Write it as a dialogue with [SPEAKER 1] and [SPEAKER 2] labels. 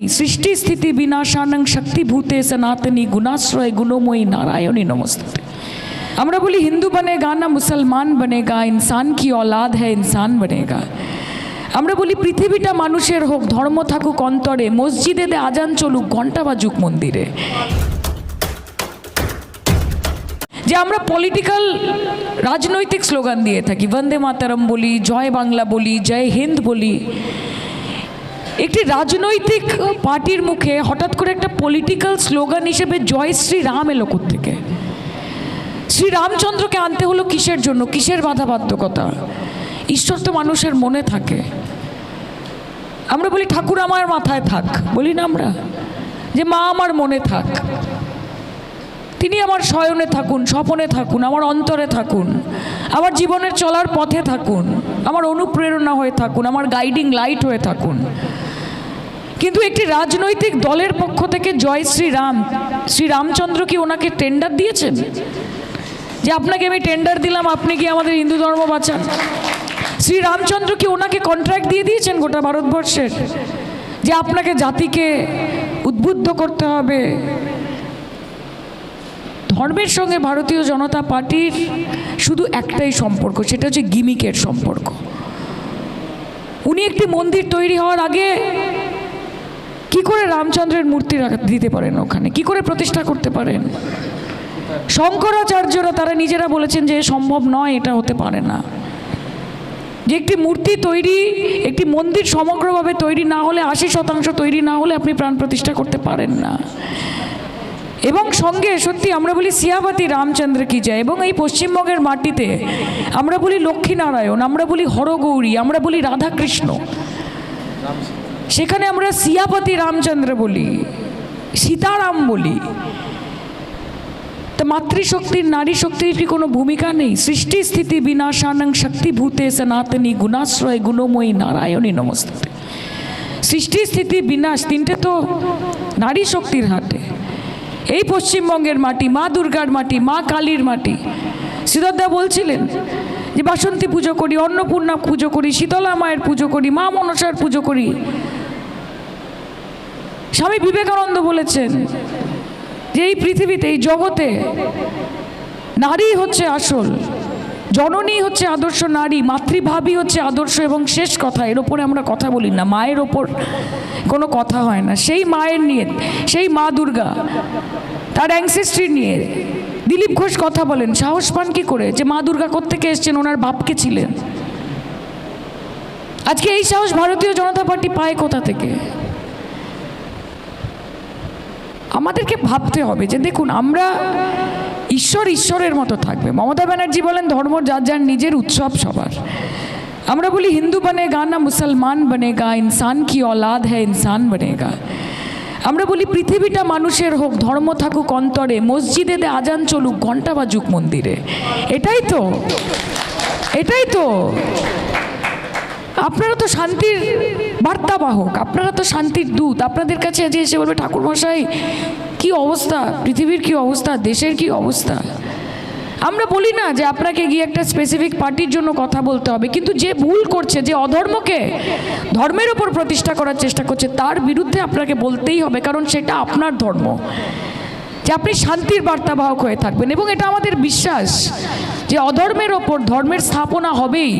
[SPEAKER 1] সৃষ্টি স্থিতি বিনাশানং শক্তিভূতে সনাতনী গুণাশ্রয় গুণময়ী নারায়ণী নমস্তে আমরা বলি হিন্দু বনেগা না মুসলমান বনেগা ইনসান কি औलाद है ইনসান বনেগা আমরা বলি পৃথিবীটা মানুষের হোক ধর্ম থাকুক অন্তরে মসজিদে দে আজান চলুক ঘন্টা বাজুক মন্দিরে যে আমরা পলিটিক্যাল রাজনৈতিক স্লোগান দিয়ে থাকি বন্দে মাতারম বলি জয় বাংলা বলি জয় হিন্দ বলি একটি রাজনৈতিক পার্টির মুখে হঠাৎ করে একটা পলিটিক্যাল স্লোগান হিসেবে জয় শ্রী রাম এলো থেকে শ্রী রামচন্দ্রকে আনতে হলো কিসের জন্য? কিসের বাধাবাধ্যকতা? ঈশ্বর তো মানুষের মনে থাকে। আমরা বলি, ঠাকুর আমার মাথায় থাক। বলি না আমরা? যে মা আমার মনে থাক। তিনি আমার শয়নে থাকুন, স্বপনে থাকুন, আমার অন্তরে থাকুন, আমার জীবনের চলার পথে থাকুন, আমার অনুপ্রেরণা হয়ে থাকুন, আমার গাইডিং লাইট হয়ে থাকুন। কিন্তু একটি রাজনৈতিক দলের পক্ষ থেকে জয় শ্রীরাম শ্রীরামচন্দ্র কি ওনাকে টেন্ডার দিয়েছেন? যে আপনাকে আমি টেন্ডার দিলাম, আপনি কি আমাদের হিন্দু ধর্ম বাঁচান? শ্রীরামচন্দ্র কি ওনাকে কন্ট্রাক্ট দিয়ে দিয়েছেন গোটা ভারতবর্ষের? যে আপনাকে জাতিকে উদ্বুদ্ধ করতে হবে? ধর্মের সঙ্গে ভারতীয় জনতা পার্টির শুধু একটাই সম্পর্ক, সেটা হচ্ছে গিমিকের সম্পর্ক। উনি একটি মন্দির তৈরি হওয়ার আগে কি করে রামচন্দ্রের মূর্তি দিতে পারেন ওখানে? কি করে প্রতিষ্ঠা করতে পারেন? শঙ্করাচার্যরা তারা নিজেরা বলেছেন যে সম্ভব নয়, এটা হতে পারে না। যে একটি মূর্তি তৈরি, একটি মন্দির সমগ্রভাবে তৈরি না হলে, আশি শতাংশ তৈরি না হলে আপনি প্রাণ প্রতিষ্ঠা করতে পারেন না। এবং সঙ্গে সত্যি আমরা বলি সিয়াবাতি রামচন্দ্র কি যায় এবং এই পশ্চিমবঙ্গের মাটিতে আমরা বলি লক্ষ্মীনারায়ণ, আমরা বলি হরগৌরী, আমরা বলি রাধাকৃষ্ণ। সেখানে আমরা সিয়াপতি রামচন্দ্র বলি, সীতারাম বলি। তা মাতৃশক্তির নারী শক্তির কি কোনো ভূমিকা নেই? সৃষ্টি, স্থিতি, বিনাশানং শক্তিভূতে সনাতনী, গুণাশ্রয়, গুণময়ী, নারায়ণী নমস্তে সৃষ্টি, স্থিতি, বিনাশ তিনটে তো নারী শক্তির হাতে। এই পশ্চিমবঙ্গের মাটি, মা দুর্গার মাটি, মা কালীর মাটি। শ্রীদত্তা বলছিলেন যে বাসন্তী পুজো করি, অন্নপূর্ণা পুজো করি, শীতলা মায়ের পুজো করি, মা মনসার পুজো করি স্বামী বিবেকানন্দ বলেছেন যে এই পৃথিবীতে, এই জগতে নারী হচ্ছে আসল, জননী হচ্ছে আদর্শ নারী মাতৃভাবী হচ্ছে আদর্শ এবং শেষ কথা, এর ওপরে আমরা কথা বলি না, মায়ের ওপর কোনো কথা হয় না। সেই মায়ের নিয়ে, সেই মা দুর্গা, তার অ্যাংসেস্ট্রি নিয়ে দিলীপ ঘোষ কথা বলেন, সাহস পান কী করে? যে মা দুর্গা কোত্থেকে এসছেন, ওনার বাপকে ছিলেন? আজকে এই সাহস ভারতীয় জনতা পার্টি পায় কোথা থেকে? আমাদেরকে ভাবতে হবে যে দেখুন, আমরা ঈশ্বর ঈশ্বরের মতো থাকবে। মমতা ব্যানার্জি বলেন, ধর্ম যার যার নিজের উৎসব সবার। আমরা বলি, হিন্দু বনেগা না মুসলমান বনেগা, ইনসান কি অলাদ হ্যাঁ ইনসান বনেগা। আমরা বলি, পৃথিবীটা মানুষের হোক, ধর্ম থাকুক অন্তরে মসজিদে দে আজান চলুক, ঘণ্টা বাজুক মন্দিরে। এটাই তো এটাই তো। আপনারা তো শান্তির বার্তাবাহক, আপনারা তো শান্তির দূত। আপনাদের কাছে যে এসে বলবে ঠাকুরমশাই কি অবস্থা? পৃথিবীর কি অবস্থা? দেশের কি অবস্থা? আমরা বলি না যে আপনাকে গিয়ে একটা স্পেসিফিক পার্টির জন্য কথা বলতে হবে, কিন্তু যে ভুল করছে, যে অধর্মকে ধর্মের ওপর প্রতিষ্ঠা করার চেষ্টা করছে, তার বিরুদ্ধে আপনাকে বলতেই হবে, কারণ সেটা আপনার ধর্ম। যে আপনি শান্তির বার্তাবাহক হয়ে থাকবেন, এবং এটা আমাদের বিশ্বাস যে অধর্মের ওপর ধর্মের স্থাপনা হবেই।